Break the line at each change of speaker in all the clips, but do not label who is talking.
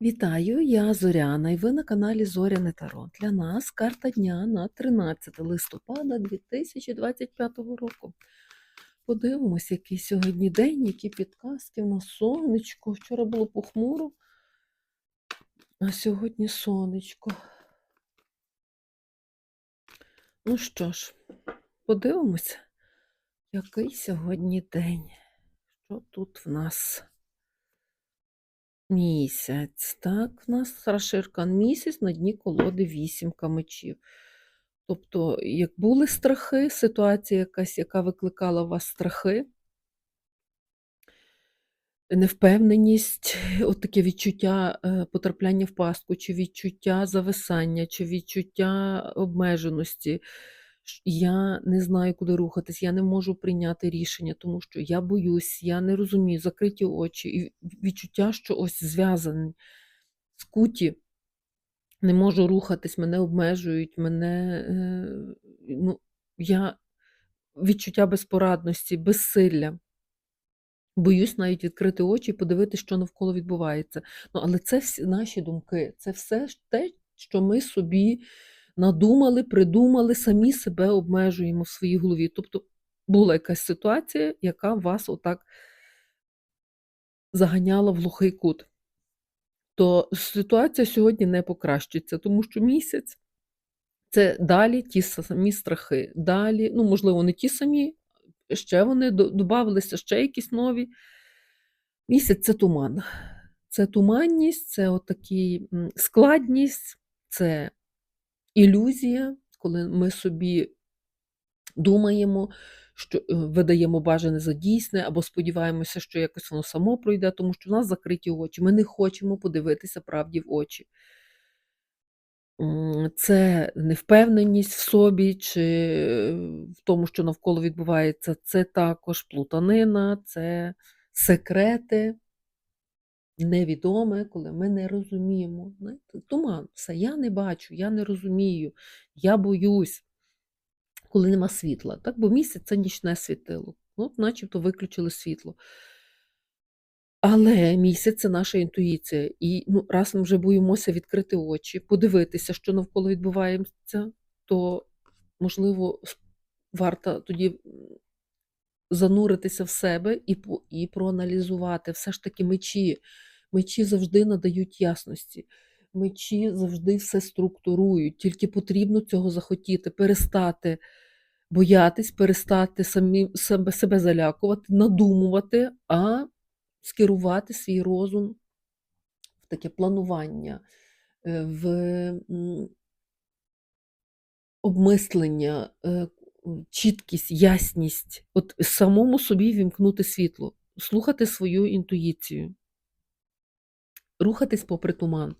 Вітаю, я Зоряна, і ви на каналі Зоряне Таро. Для нас карта дня на 13 листопада 2025 року. Подивимось, який сьогодні день, які підказки. У нас сонечко. Вчора було похмуро, а сьогодні сонечко. Ну що ж, подивимося, який сьогодні день. Що тут в нас? Місяць, так, в нас Раширкан місяць на дні колоди вісімка мечів. Тобто, як були страхи, ситуація якась, яка викликала у вас страхи, невпевненість, от таке відчуття е, потрапляння в пастку, чи відчуття зависання, чи відчуття обмеженості. Я не знаю, куди рухатись, я не можу прийняти рішення, тому що я боюсь, я не розумію, закриті очі, і відчуття, що ось зв'язані, скуті, не можу рухатись, мене обмежують, мене е, ну, я відчуття безпорадності, безсилля. Боюсь навіть відкрити очі і подивитися, що навколо відбувається. Ну, але це всі наші думки, це все те, що ми собі надумали, придумали, самі себе обмежуємо в своїй голові. Тобто була якась ситуація, яка вас отак заганяла в глухий кут. То ситуація сьогодні не покращиться, тому що місяць це далі ті самі страхи. Далі, ну, можливо, не ті самі, ще вони додавалися ще якісь нові. Місяць це туман. Це туманність, це отакі складність, це ілюзія, коли ми собі думаємо, що е, видаємо бажане за дійсне, або сподіваємося, що якось воно само пройде, тому що в нас закриті очі. Ми не хочемо подивитися правді в очі. Це невпевненість в собі чи в тому, що навколо відбувається, це також плутанина, це секрети невідоме, коли ми не розуміємо. Знаєте, Туман, все, я не бачу, я не розумію, я боюсь, коли нема світла. Так? Бо місяць це нічне світило. От начебто виключили світло. Але місяць це наша інтуїція. І ну, раз ми вже боїмося відкрити очі, подивитися, що навколо відбувається, то, можливо, варто тоді зануритися в себе і, і проаналізувати. Все ж таки мечі. Мечі завжди надають ясності. Мечі завжди все структурують. Тільки потрібно цього захотіти, перестати боятись, перестати самі, себе, себе залякувати, надумувати, а скерувати свій розум в таке планування, е, в обмислення, е, чіткість, ясність, от самому собі вімкнути світло, слухати свою інтуїцію, рухатись попри туман.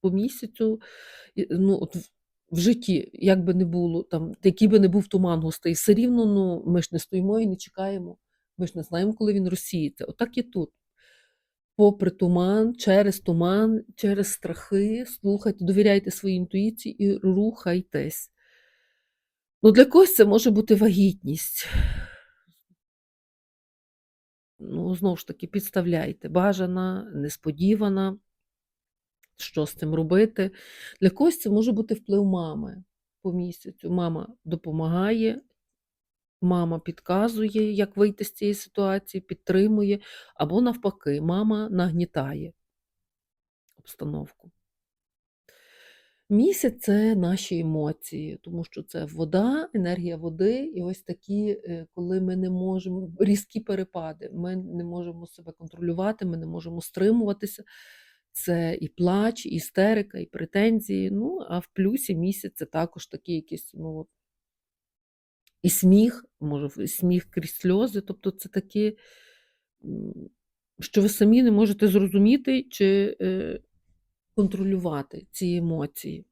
По місяцю, ну, от в, житті, як би не було, там, який би не був туман густий, все рівно ну, ми ж не стоїмо і не чекаємо. Ми ж не знаємо, коли він розсіється. Отак і тут. Попри туман, через туман, через страхи, слухайте, довіряйте своїй інтуїції і рухайтесь. Ну, для когось це може бути вагітність. Ну, знову ж таки, підставляйте. Бажана, несподівана, що з цим робити. Для когось це може бути вплив мами по місяцю. Мама допомагає, мама підказує, як вийти з цієї ситуації, підтримує, або навпаки, мама нагнітає обстановку. Місяць це наші емоції, тому що це вода, енергія води, і ось такі, е, коли ми не можемо, різкі перепади, ми не можемо себе контролювати, ми не можемо стримуватися. Це і плач, і істерика, і претензії. Ну, а в плюсі місяць це також такий якийсь, ну, і сміх, може, сміх крізь сльози. Тобто це такі, що ви самі не можете зрозуміти чи е, контролювати ці емоції.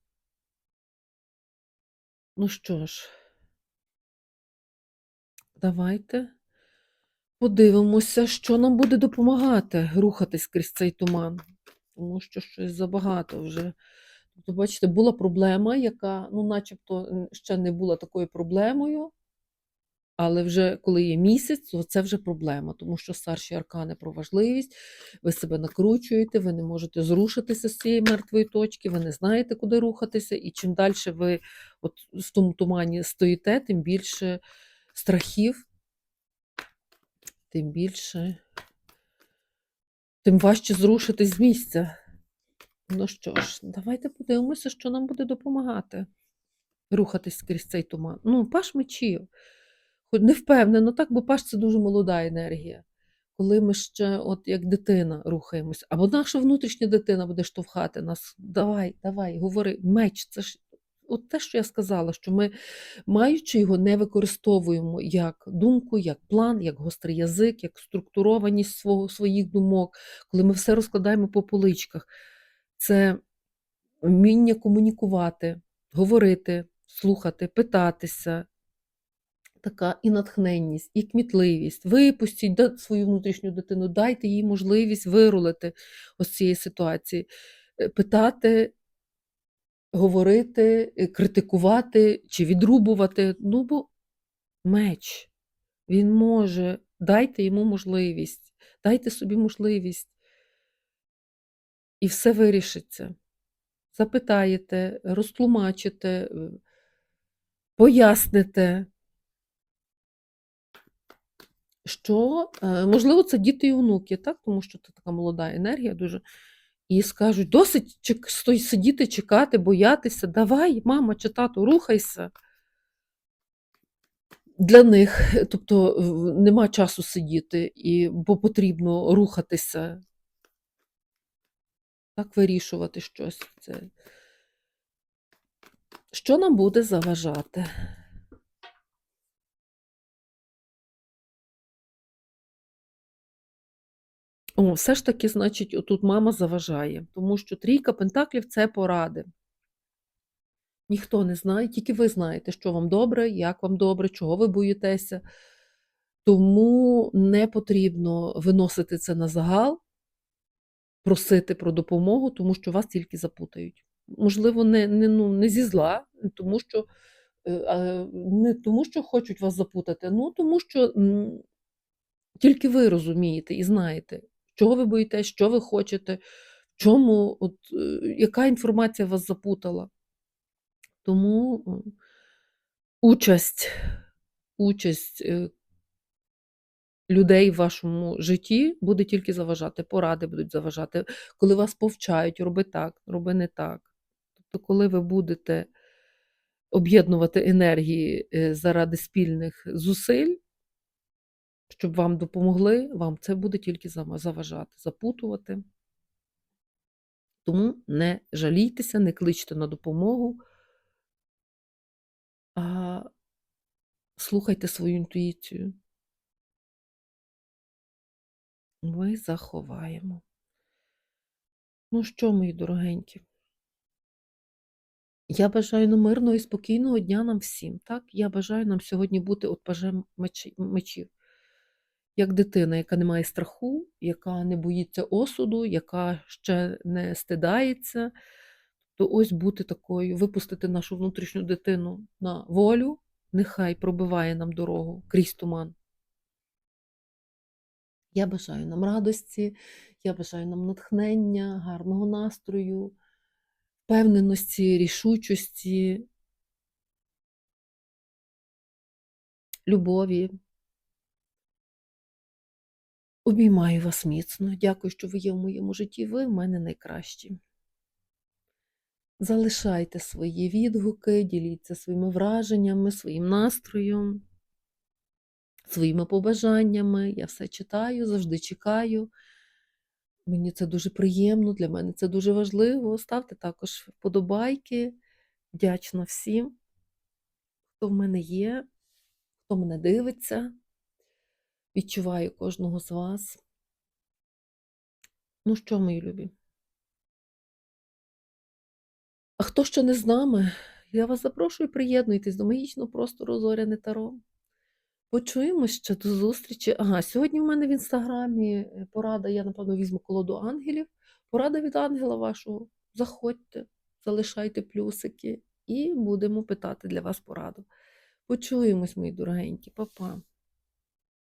Ну що ж, давайте подивимося, що нам буде допомагати рухатись крізь цей туман. Тому що щось забагато вже. Тобто, бачите, була проблема, яка, ну, начебто, ще не була такою проблемою, Але вже коли є місяць, то це вже проблема, тому що старші аркани про важливість, ви себе накручуєте, ви не можете зрушитися з цієї мертвої точки, ви не знаєте, куди рухатися, і чим далі ви от в тому тумані стоїте, тим більше страхів, тим більше, тим важче зрушитись з місця. Ну що ж, давайте подивимося, що нам буде допомагати рухатись крізь цей туман. Ну, паш мечів. Не впевнено, так, бо паш це дуже молода енергія. Коли ми ще, от як дитина, рухаємось, або наша внутрішня дитина буде штовхати нас. Давай, давай, говори, меч, це ж от те, що я сказала, що ми, маючи його, не використовуємо як думку, як план, як гострий язик, як структурованість свого, своїх думок, коли ми все розкладаємо по поличках. Це вміння комунікувати, говорити, слухати, питатися, така і натхненність, і кмітливість. Випустіть свою внутрішню дитину, дайте їй можливість вирулити ось цієї ситуації, Е, питати, говорити, е, критикувати чи відрубувати. Ну, бо меч, він може, дайте йому можливість, дайте собі можливість. І все вирішиться. Запитаєте, розтлумачите, е, поясните, що, е, можливо, це діти і онуки, так? тому що це така молода енергія дуже. І скажуть: досить чек- сидіти, чекати, боятися. Давай, мама чи тато, рухайся. Для них, тобто нема часу сидіти, і, бо потрібно рухатися, так вирішувати щось. Це. Що нам буде заважати? О, все ж таки, значить, отут мама заважає, тому що трійка пентаклів це поради. Ніхто не знає, тільки ви знаєте, що вам добре, як вам добре, чого ви боїтеся. Тому не потрібно виносити це на загал, просити про допомогу, тому що вас тільки запутають. Можливо, не, не, ну, не зі зла, тому що, е, не тому, що хочуть вас запутати, ну тому що тільки ви розумієте і знаєте, чого ви боїтесь, що ви хочете, чому, от, е, яка інформація вас запутала. Тому участь, участь е, людей в вашому житті буде тільки заважати, поради будуть заважати, коли вас повчають, роби так, роби не так. Тобто, коли ви будете об'єднувати енергії е, заради спільних зусиль, щоб вам допомогли, вам це буде тільки заважати, запутувати. Тому не жалійтеся, не кличте на допомогу, а слухайте свою інтуїцію. Ми заховаємо. Ну що, мої дорогенькі? Я бажаю нам мирного і спокійного дня нам всім. Так? Я бажаю нам сьогодні бути от пажем мечі- мечів. Як дитина, яка не має страху, яка не боїться осуду, яка ще не стидається. То ось бути такою, випустити нашу внутрішню дитину на волю, нехай пробиває нам дорогу крізь туман. Я бажаю нам радості, я бажаю нам натхнення, гарного настрою, впевненості, рішучості, любові. Обіймаю вас міцно. Дякую, що ви є в моєму житті. Ви в мене найкращі. Залишайте свої відгуки, діліться своїми враженнями, своїм настроєм, своїми побажаннями. Я все читаю, завжди чекаю. Мені це дуже приємно, для мене це дуже важливо. Ставте також вподобайки. Вдячна всім, хто в мене є, хто мене дивиться. Відчуваю кожного з вас. Ну що, мої любі? А хто ще не з нами, я вас запрошую, приєднуйтесь до магічного простору Зоряне Таро. Почуємось ще до зустрічі. Ага, сьогодні в мене в інстаграмі е, порада, я, напевно, візьму колоду ангелів. Порада від ангела вашого. Заходьте, залишайте плюсики і будемо питати для вас пораду. Почуємось, мої дорогенькі. Па-па.